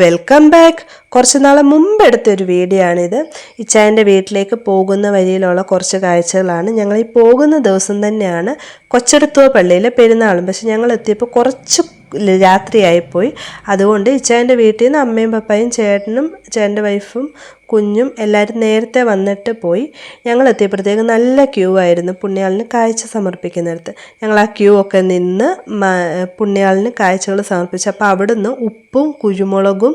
Welcome back കുറച്ച് നാളെ മുമ്പ് എടുത്തൊരു വീഡിയോ ആണിത് ഇച്ചായന്റെ വീട്ടിലേക്ക് പോകുന്ന വഴിയിലുള്ള കുറച്ച് കാഴ്ചകളാണ് ഞങ്ങൾ ഈ പോകുന്ന ദിവസം തന്നെയാണ് കൊച്ചെടുത്തുവ പള്ളിയിലെ പെരുന്നാളും. പക്ഷെ ഞങ്ങൾ എത്തിയപ്പോൾ കുറച്ച് രാത്രിയായിപ്പോയി അതുകൊണ്ട് ഇച്ചായന്റെ വീട്ടിൽ നിന്ന് അമ്മയും പപ്പായും ചേട്ടനും ചേട്ടന്റെ വൈഫും കുഞ്ഞും എല്ലാവരും നേരത്തെ വന്നിട്ട് പോയി. ഞങ്ങൾ എത്തിയപ്പോഴത്തേക്ക് നല്ല ക്യൂ ആയിരുന്നു പുണ്യാളിന് കാഴ്ച സമർപ്പിക്കുന്നിടത്ത്. ഞങ്ങൾ ആ ക്യൂ ഒക്കെ നിന്ന് പുണ്യാളിന് കാഴ്ചകൾ സമർപ്പിച്ചു. അപ്പോൾ അവിടുന്ന് ഉപ്പും കുരുമുളകും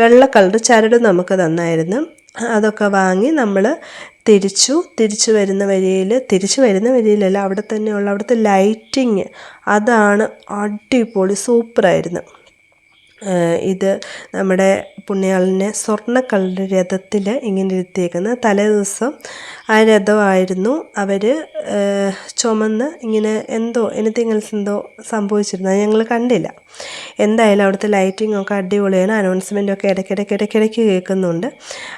വെള്ള കളർ ചരടും നമുക്ക് തന്നായിരുന്നു. അതൊക്കെ വാങ്ങി നമ്മൾ തിരിച്ചു തിരിച്ചു വരുന്ന വഴിയിൽ തിരിച്ചു വരുന്ന വഴിയിലല്ല അവിടെ തന്നെയുള്ള അവിടുത്തെ ലൈറ്റിങ് അതാണ് അടിപൊളി സൂപ്പറായിരുന്നു ഇത് നമ്മുടെ പുണ്യാളിനെ സ്വർണ കളർ രഥത്തിൽ ഇങ്ങനെ ഇരുത്തിയേക്കുന്നത്. തലേ ദിവസം ആ രഥമായിരുന്നു അവർ ചുമന്ന് ഇങ്ങനെ എന്തോ എനിത്തിങ് എൽസ് എന്തോ സംഭവിച്ചിരുന്നത്. ഞങ്ങൾ കണ്ടില്ല. എന്തായാലും അവിടുത്തെ ലൈറ്റിംഗ് ഒക്കെ അടിപൊളിയാണ്. അനൗൺസ്മെന്റ് ഒക്കെ ഇടയ്ക്കിടയ്ക്ക് ഇടയ്ക്കിടയ്ക്ക് കേൾക്കുന്നുണ്ട്.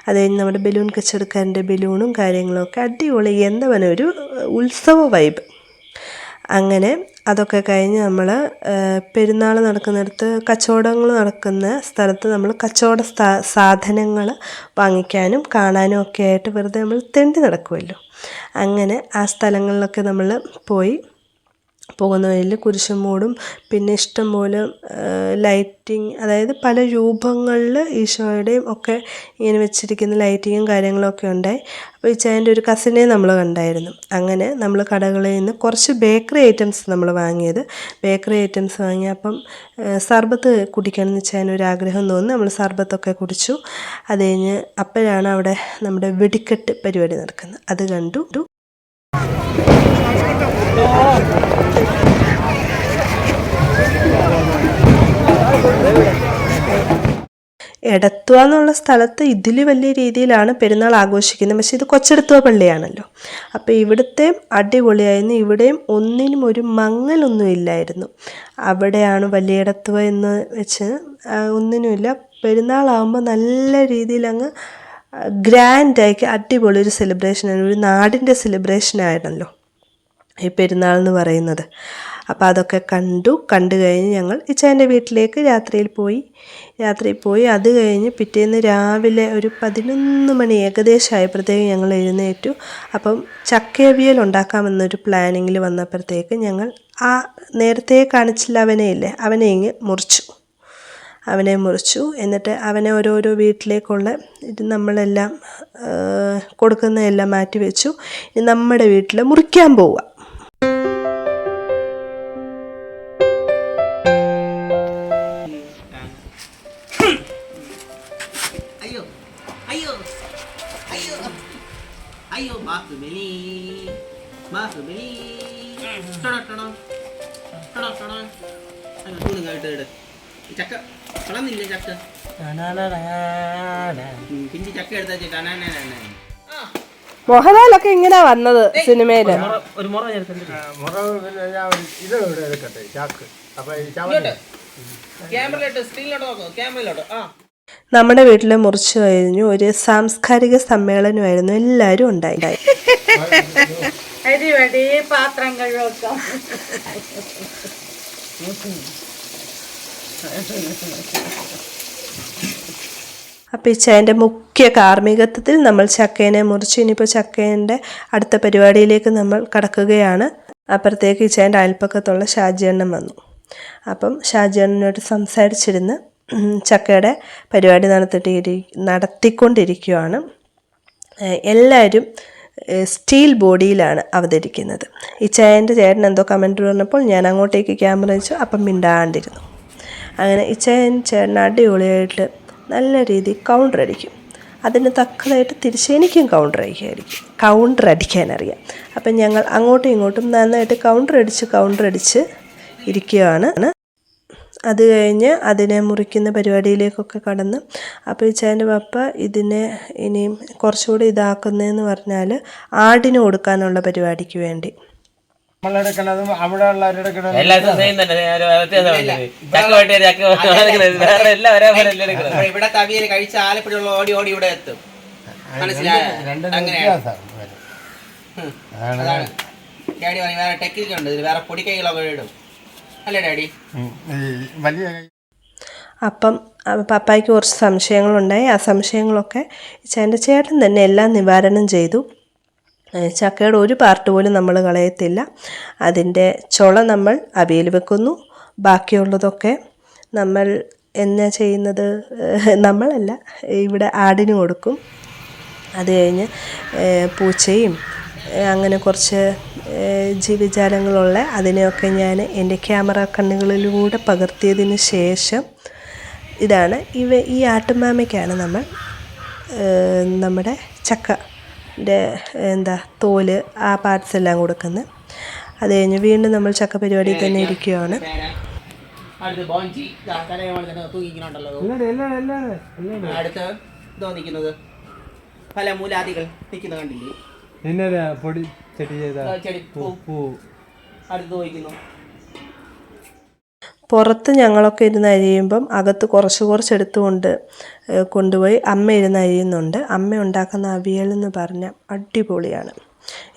അത് കഴിഞ്ഞ് നമ്മുടെ ബലൂൺ കച്ചവടക്കാരന്റെ ബലൂണും കാര്യങ്ങളൊക്കെ അടിപൊളി. എന്താ പറയുക ഒരു ഉത്സവ വൈബ് അങ്ങനെ അതൊക്കെ കഴിഞ്ഞ് നമ്മൾ പെരുന്നാൾ നടക്കുന്നിടത്ത് കച്ചവടങ്ങൾ നടക്കുന്ന സ്ഥലത്ത് നമ്മൾ കച്ചവട സാധനങ്ങൾ വാങ്ങിക്കാനും കാണാനും ഒക്കെ ആയിട്ട് വെറുതെ നമ്മൾ തെണ്ടി നടക്കുമല്ലോ അങ്ങനെ ആ സ്ഥലങ്ങളിലൊക്കെ നമ്മൾ പോയി പോകുന്ന വഴിയിൽ കുരിശുമൂടും പിന്നെ ഇഷ്ടംപോലെ ലൈറ്റിംഗ് അതായത് പല രൂപങ്ങളിൽ ഈശോയുടെയും ഒക്കെ ഇങ്ങനെ വെച്ചിരിക്കുന്ന ലൈറ്റിങ്ങും കാര്യങ്ങളൊക്കെ ഉണ്ടായി. അപ്പോൾ ഈ ചായന്റെ ഒരു കസിനെ നമ്മൾ കണ്ടായിരുന്നു. അങ്ങനെ നമ്മൾ കടകളിൽ നിന്ന് കുറച്ച് ബേക്കറി ഐറ്റംസ് നമ്മൾ വാങ്ങിയത്. ബേക്കറി ഐറ്റംസ് വാങ്ങി അപ്പം സർബത്ത് കുടിക്കണം എന്ന് ഒരു ആഗ്രഹം തോന്നി. നമ്മൾ സർബത്തൊക്കെ കുടിച്ചു. അത് കഴിഞ്ഞ് അപ്പോഴാണ് അവിടെ നമ്മുടെ വെടിക്കെട്ട് പരിപാടി നടക്കുന്നത്. അത് കണ്ടു. എടത്തുവ എന്നുള്ള സ്ഥലത്ത് ഇതിൽ വലിയ രീതിയിലാണ് പെരുന്നാൾ ആഘോഷിക്കുന്നത്. പക്ഷേ ഇത് കൊച്ചെടുത്തുവ പള്ളിയാണല്ലോ. അപ്പോൾ ഇവിടുത്തെ അടിപൊളിയായിരുന്നു. ഇവിടെയും ഒന്നിനും ഒരു മങ്ങലൊന്നും ഇല്ലായിരുന്നു. അവിടെയാണ് വലിയ എടത്തുവ എന്ന് വെച്ച് ഒന്നിനുമില്ല. പെരുന്നാളാകുമ്പോൾ നല്ല രീതിയിൽ അങ്ങ് ഗ്രാൻഡായി അടിപൊളി ഒരു സെലിബ്രേഷനാണ് ഒരു നാടിന്റെ സെലിബ്രേഷനായിരുന്നല്ലോ ഈ പെരുന്നാൾ എന്ന് പറയുന്നത്. അപ്പോൾ അതൊക്കെ കണ്ടു. കണ്ടു കഴിഞ്ഞ് ഞങ്ങൾ ഇച്ചാന്റെ വീട്ടിലേക്ക് രാത്രിയിൽ പോയി. രാത്രിയിൽ പോയി. അത് കഴിഞ്ഞ് പിറ്റേന്ന് രാവിലെ ഒരു പതിനൊന്ന് മണി ഏകദേശം ആയപ്പോഴത്തേക്ക് ഞങ്ങൾ എഴുന്നേറ്റു. അപ്പം ചക്കയവിയൽ ഉണ്ടാക്കാമെന്നൊരു പ്ലാനിങ്ങിൽ വന്നപ്പോഴത്തേക്ക് ഞങ്ങൾ ആ നേരത്തെ കാണിച്ചില്ല അവനെ ഇല്ലേ? അവനെ ഇങ്ങ് മുറിച്ചു. അവനെ മുറിച്ചു. എന്നിട്ട് അവനെ ഓരോരോ വീട്ടിലേക്കുള്ള ഇത് നമ്മളെല്ലാം കൊടുക്കുന്നതെല്ലാം മാറ്റി വെച്ചു. നമ്മുടെ വീട്ടിൽ മുറിക്കാൻ പോവുക. ചക്ക കളന്നില്ലേ ചക്ക? പിഞ്ചി ചക്ക എടുത്താ മോഹൻലാലൊക്കെ ഇങ്ങനെ വന്നത് സിനിമയിൽ. ഒരു മുറ ചേർത്തിട്ട് മുറവ് പിന്നെ ഞാൻ ഇത് എടുക്കട്ടെ ചാക്ക്. അപ്പൊ ക്യാമറയിലോട്ട് സ്ക്രീനിലോട്ട് നോക്കൂ. ക്യാമറയിലോട്ട്. ആ. നമ്മുടെ വീട്ടിൽ മുറിച്ചു കഴിഞ്ഞു. ഒരു സാംസ്കാരിക സമ്മേളനമായിരുന്നു എല്ലാവരും ഉണ്ടായി. അരിവടി പാത്രം കഴുകാം അപ്പോൾ ഈ ചായന്റെ മുഖ്യ കാർമ്മികത്വത്തിൽ നമ്മൾ ചക്കേനെ മുറിച്ച് ഇനിയിപ്പോൾ ചക്കേന്റെ അടുത്ത പരിപാടിയിലേക്ക് നമ്മൾ കടക്കുകയാണ്. അപ്പുറത്തേക്ക് ഈ ചായന്റെ അയൽപ്പക്കത്തുള്ള ഷാജിയണ്ണൻ വന്നു. അപ്പം ഷാജിയണ്ണനോട് സംസാരിച്ചിരുന്ന് ഉം, ചക്കയുടെ പരിപാടി നടത്തിയിട്ട് നടത്തിക്കൊണ്ടിരിക്കുകയാണ് എല്ലാവരും സ്റ്റീൽ ബോഡിയിലാണ് അവതരിക്കുന്നത്. ഈ ചായന്റെ ചേട്ടൻ എന്തോ കമന്റ് പറഞ്ഞപ്പോൾ ഞാൻ അങ്ങോട്ടേക്ക് ക്യാമറ വെച്ചു അപ്പം മിണ്ടാണ്ടിരുന്നു. അങ്ങനെ ഈ ചേൻ ചേട്ടൻ അടിപൊളിയായിട്ട് നല്ല രീതിയിൽ കൗണ്ടർ അടിക്കും. അതിന് തക്കതായിട്ട് തിരിച്ച് എനിക്കും കൗണ്ടർ അടിക്കായിരിക്കും. കൗണ്ടർ അടിക്കാനറിയാം. അപ്പം ഞങ്ങൾ അങ്ങോട്ടും ഇങ്ങോട്ടും നന്നായിട്ട് കൗണ്ടർ അടിച്ച് കൗണ്ടർ അടിച്ച് ഇരിക്കുകയാണ് അത് കഴിഞ്ഞ് അതിനെ മുറിക്കുന്ന പരിപാടിയിലേക്കൊക്കെ കടന്ന്. അപ്പോൾ ഈ ചേന്റെ പപ്പ ഇതിനെ ഇനിയും കുറച്ചുകൂടി ഇതാക്കുന്നതെന്ന് പറഞ്ഞാൽ ആടിന് കൊടുക്കാനുള്ള പരിപാടിക്ക് വേണ്ടി. നമ്മളെടുക്കണതും അവിടെ ഉള്ളവരെടുക്കണതും ഇവിടെ- തവിയൽ കഴിച്ച ആലപ്പുഴയുള്ള ഓടി ഓടി ഇവിടെ എത്തും. മനസ്സിലായോ? അങ്ങനെയാണ്. അതാണ് ഡാഡി പറയും വേറെ ടെക്നിക്കുണ്ട് ഇതിൽ വേറെ പൊടിക്കൈകളൊക്കെ ഇടും. അല്ലേ ഡാഡി. വലിയ അപ്പം പപ്പായ്ക്ക് കുറച്ച് സംശയങ്ങളുണ്ടായി. ആ സംശയങ്ങളൊക്കെ ചേട്ടന്റെ ചേട്ടൻ തന്നെ എല്ലാം നിവാരണം ചെയ്തു. ചക്കയുടെ ഒരു പാർട്ട് പോലും നമ്മൾ കളയത്തില്ല. അതിന്റെ ചുള നമ്മൾ അവിയൽ വെക്കുന്നു. ബാക്കിയുള്ളതൊക്കെ നമ്മൾ എന്നാ ചെയ്യുന്നത്? നമ്മളല്ല ഇവിടെ ആടിന് കൊടുക്കും. അത് കഴിഞ്ഞ് പൂച്ചയും അങ്ങനെ കുറച്ച് ജീവജാലങ്ങളുള്ള അതിനെയൊക്കെ ഞാൻ എന്റെ ക്യാമറ കണ്ണുകളിലൂടെ പകർത്തിയതിന് ശേഷം ഇതാണ്. ഇവ ഈ ആട്ടുമാമയ്ക്കാണ് നമ്മൾ നമ്മുടെ ചക്കന്റെ എന്താ തോൽ ആ പാർട്സ് എല്ലാം കൊടുക്കുന്നത്. അത് കഴിഞ്ഞ് വീണ്ടും നമ്മൾ ചക്ക പരിപാടി തന്നെ ഇരിക്കുകയാണ് അടുത്ത ഇതോ നിൽക്കുന്നത്. പല മൂലാദികൾ നിൽക്കുന്ന കണ്ടില്ലേ? ചെടി ചെയ്ത ദാ ചെടി. പൂ. പൂ അടുത്ത് നോക്കുന്നു പുറത്ത് ഞങ്ങളൊക്കെ ഇരുന്ന് അരിയുമ്പം അകത്ത് കുറച്ച് കുറച്ചെടുത്തുകൊണ്ട് കൊണ്ടുപോയി അമ്മ ഇരുന്ന് അരിയുന്നുണ്ട്. അമ്മ ഉണ്ടാക്കുന്ന അവിയൽ എന്ന് പറഞ്ഞാൽ അടിപൊളിയാണ്.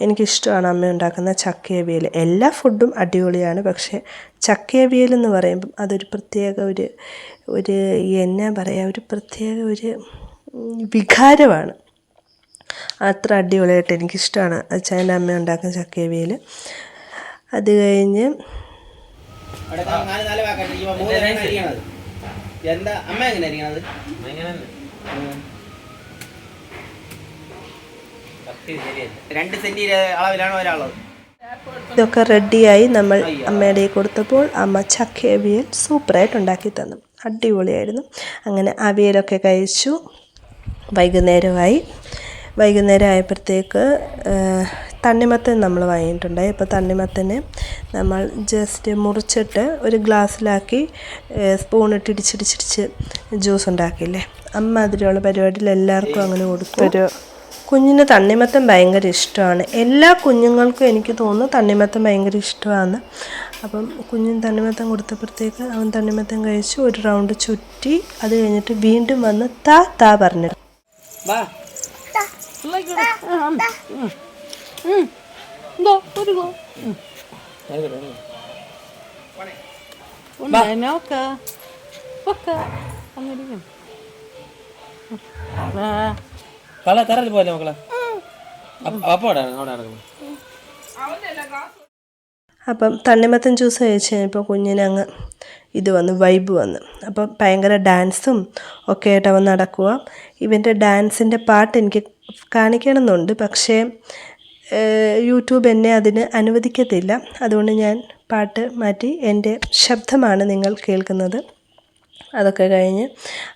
എനിക്കിഷ്ടമാണ് അമ്മ ഉണ്ടാക്കുന്ന ചക്കയവിയൽ എല്ലാ ഫുഡും അടിപൊളിയാണ്. പക്ഷേ ചക്കയവിയൽ എന്ന് പറയുമ്പം അതൊരു പ്രത്യേക ഒരു ഒരു എന്നാ പറയുക ഒരു പ്രത്യേക ഒരു വികാരമാണ്. അത്ര അടിപൊളിയായിട്ട് എനിക്കിഷ്ടമാണ്. അച്ഛന്റെ അമ്മ ഉണ്ടാക്കുന്ന ചക്കയവിയൽ അത് കഴിഞ്ഞ് എന്താ അമ്മ എങ്ങനെ രണ്ട് സെന്റി അളവിലാണ് ഒരാളത് ഇതൊക്കെ റെഡിയായി നമ്മൾ അമ്മയുടെ കൊടുത്തപ്പോൾ അമ്മ ചക്ക അവിയൽ സൂപ്പറായിട്ട് ഉണ്ടാക്കി തന്നു. അടിപൊളിയായിരുന്നു. അങ്ങനെ അവിയലൊക്കെ കഴിച്ചു. വൈകുന്നേരമായി. വൈകുന്നേരം ആയപ്പോഴത്തേക്ക് തണ്ണിമത്തൻ നമ്മൾ വാങ്ങിയിട്ടുണ്ടായി അപ്പോൾ തണ്ണിമത്തനെ നമ്മൾ ജസ്റ്റ് മുറിച്ചിട്ട് ഒരു ഗ്ലാസ്സിലാക്കി സ്പൂണിട്ട് ഇടിച്ചിടിച്ചിടിച്ച് ജ്യൂസ് ഉണ്ടാക്കിയില്ലേ? അമ്മ അതിലുള്ള പരിപാടിയിൽ എല്ലാവർക്കും അങ്ങനെ കൊടുത്തു. ഒരു കുഞ്ഞിന് തണ്ണിമത്തൻ ഭയങ്കര ഇഷ്ടമാണ്. എല്ലാ കുഞ്ഞുങ്ങൾക്കും എനിക്ക് തോന്നുന്നു തണ്ണിമത്തൻ ഭയങ്കര ഇഷ്ടമാണ്. അപ്പം കുഞ്ഞിന് തണ്ണിമത്തൻ കൊടുത്തപ്പോഴത്തേക്ക് അവൻ തണ്ണിമത്തൻ കഴിച്ച് ഒരു റൗണ്ട് ചുറ്റി അത് കഴിഞ്ഞിട്ട് വീണ്ടും വന്ന് താ താ പറഞ്ഞു വാ. നോക്ക. കള തറയിൽ പോലെ മക്കളെ. അപ്പം അവിടെ അവിടെ നടക്കുന്നു. അപ്പം തണ്ണിമത്തൻ ജ്യൂസ് കഴിച്ച് കഴിഞ്ഞപ്പോൾ കുഞ്ഞിന് അങ്ങ് ഇത് വന്ന് വൈബ് വന്ന്. അപ്പം ഭയങ്കര ഡാൻസും ഒക്കെ ആയിട്ട് അവൻ നടക്കുക ഇവന്റെ ഡാൻസിന്റെ പാട്ട് എനിക്ക് കാണിക്കണമെന്നുണ്ട്. പക്ഷേ യൂട്യൂബ് എന്നെ അതിന് അനുവദിക്കത്തില്ല. അതുകൊണ്ട് ഞാൻ പാട്ട് മാറ്റി എന്റെ ശബ്ദമാണ് നിങ്ങൾ കേൾക്കുന്നത്. അതൊക്കെ കഴിഞ്ഞ്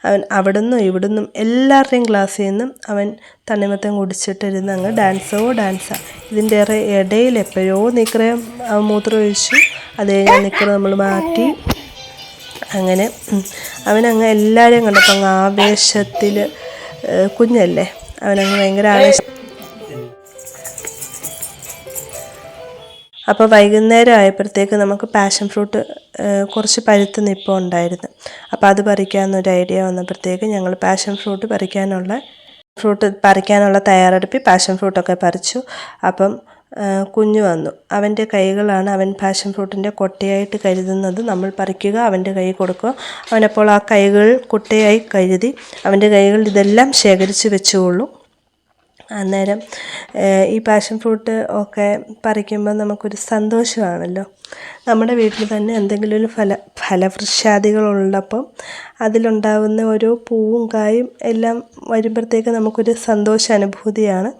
അവൻ അവിടുന്നും ഇവിടുന്നും എല്ലാവരുടെയും ക്ലാസ്സിൽ നിന്നും അവൻ തണ്ണിമത്തം കുടിച്ചിട്ടിരുന്ന് അങ്ങ് ഡാൻസോ ഡാൻസാ ഇതിന്റെ ഇടയിൽ എപ്പോഴോ നിക്കറേ മൂത്രം ഒഴിച്ചു. അത് കഴിഞ്ഞ് നിക്കറ നമ്മൾ മാറ്റി. അങ്ങനെ അവനങ്ങ് എല്ലാവരെയും കണ്ടപ്പോൾ അങ്ങ് ആവേശത്തിൽ കുഞ്ഞല്ലേ? അവനങ്ങ് ഭയങ്കര ആവേശം. അപ്പോൾ വൈകുന്നേരം ആയപ്പോഴത്തേക്ക് നമുക്ക് പാഷൻ ഫ്രൂട്ട് കുറച്ച് പഴുത്ത് നിപ്പം ഉണ്ടായിരുന്നു. അപ്പോൾ അത് പറിക്കാമെന്നൊരു ഐഡിയ വന്നപ്പോഴത്തേക്ക് ഞങ്ങൾ പാഷൻ ഫ്രൂട്ട് പറിക്കാനുള്ള ഫ്രൂട്ട് പറിക്കാനുള്ള തയ്യാറെടുപ്പി പാഷൻ ഫ്രൂട്ടൊക്കെ പറിച്ചു. അപ്പം കുഞ്ഞു വന്നു. അവന്റെ കൈകളാണ് അവൻ പാഷൻ ഫ്രൂട്ടിന്റെ കൊട്ടയായിട്ട് കരുതുന്നത്. നമ്മൾ പറിക്കുക അവന്റെ കൈ കൊടുക്കുക. അവനപ്പോൾ ആ കൈകൾ കൊട്ടയായി കരുതി അവന്റെ കൈകൾ ഇതെല്ലാം ശേഖരിച്ച് വെച്ചുകൊള്ളും. അന്നേരം ഈ പാഷൻ ഫ്രൂട്ട് ഒക്കെ പറിക്കുമ്പോൾ നമുക്കൊരു സന്തോഷമാണല്ലോ. നമ്മുടെ വീട്ടിൽ തന്നെ എന്തെങ്കിലും ഒരു ഫല ഫലവൃക്ഷാദികളുള്ളപ്പം അതിലുണ്ടാവുന്ന ഓരോ പൂവും കായും എല്ലാം വരുമ്പോഴത്തേക്ക് നമുക്കൊരു സന്തോഷ അനുഭൂതിയാണ്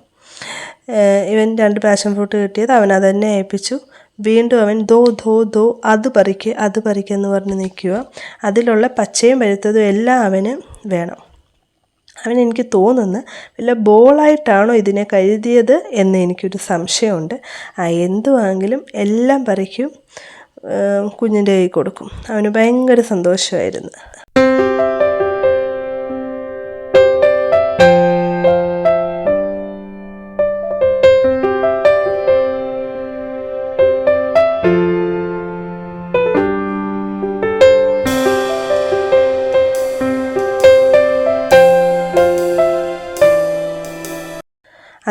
ഇവൻ രണ്ട് പാഷൻ ഫ്രൂട്ട് കിട്ടിയത് അവൻ അത് തന്നെ ഏൽപ്പിച്ചു. വീണ്ടും അവൻ ദോ ധോ ദോ അത് പറിക്ക് അത് പറിക്ക് എന്ന് പറഞ്ഞ് നിൽക്കുക. അതിലുള്ള പച്ചയും പഴുത്തതും എല്ലാം അവന് വേണം. അവൻ എനിക്ക് തോന്നുന്നു വല്ല ബോളായിട്ടാണോ ഇതിനെ കരുതിയത് എന്ന് എനിക്കൊരു സംശയമുണ്ട്. ആ എന്തുവാണെങ്കിലും എല്ലാം പറിക്കും കുഞ്ഞിന്റെ കൈ കൊടുക്കും. അവന് ഭയങ്കര സന്തോഷമായിരുന്നു.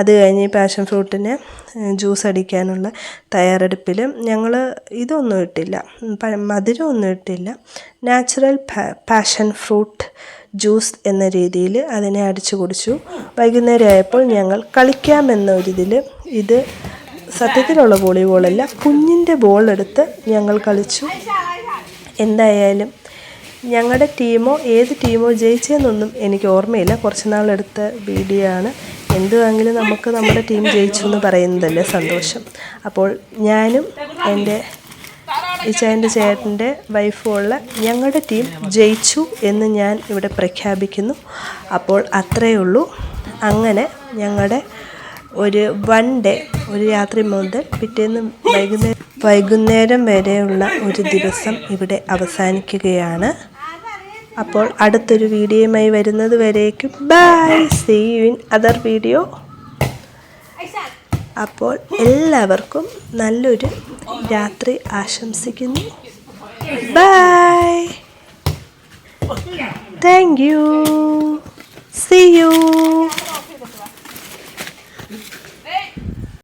അത് കഴിഞ്ഞ് പാഷൻ ഫ്രൂട്ടിന് ജ്യൂസ് അടിക്കാനുള്ള തയ്യാറെടുപ്പിൽ ഞങ്ങൾ ഇതൊന്നും ഇട്ടില്ല. മധുരമൊന്നും ഇട്ടില്ല. നാച്ചുറൽ പാഷൻ ഫ്രൂട്ട് ജ്യൂസ് എന്ന രീതിയിൽ അതിനെ അടിച്ചു കുടിച്ചു. വൈകുന്നേരം ആയപ്പോൾ ഞങ്ങൾ കളിക്കാമെന്നൊരിതിൽ ഇത് സത്യത്തിലുള്ള വോളിബോളല്ല കുഞ്ഞിന്റെ ബോളെടുത്ത് ഞങ്ങൾ കളിച്ചു. എന്തായാലും ഞങ്ങളുടെ ടീമോ ഏത് ടീമോ ജയിച്ചതെന്നൊന്നും എനിക്ക് ഓർമ്മയില്ല. കുറച്ച് നാളെടുത്ത വീഡിയോ ആണ്. എന്തുവാണെങ്കിലും നമുക്ക് നമ്മുടെ ടീം ജയിച്ചു എന്ന് പറയുന്നതല്ലേ സന്തോഷം. അപ്പോൾ ഞാനും എന്റെ ഇച്ചായന്റെ ചേട്ടന്റെ വൈഫുമുള്ള ഞങ്ങളുടെ ടീം ജയിച്ചു എന്ന് ഞാൻ ഇവിടെ പ്രഖ്യാപിക്കുന്നു. അപ്പോൾ അത്രയേ ഉള്ളൂ. അങ്ങനെ ഞങ്ങളുടെ ഒരു വൺ ഡേ ഒരു രാത്രി മുതൽ പിറ്റേന്ന് വൈകുന്നേരം വൈകുന്നേരം വരെയുള്ള ഒരു ദിവസം ഇവിടെ അവസാനിക്കുകയാണ്. അപ്പോൾ അടുത്തൊരു വീഡിയോയുമായി വരുന്നത് വരേക്കും. Bye see you in other video അപ്പോൾ എല്ലാവർക്കും നല്ലൊരു രാത്രി ആശംസിക്കുന്നു. Bye thank you see you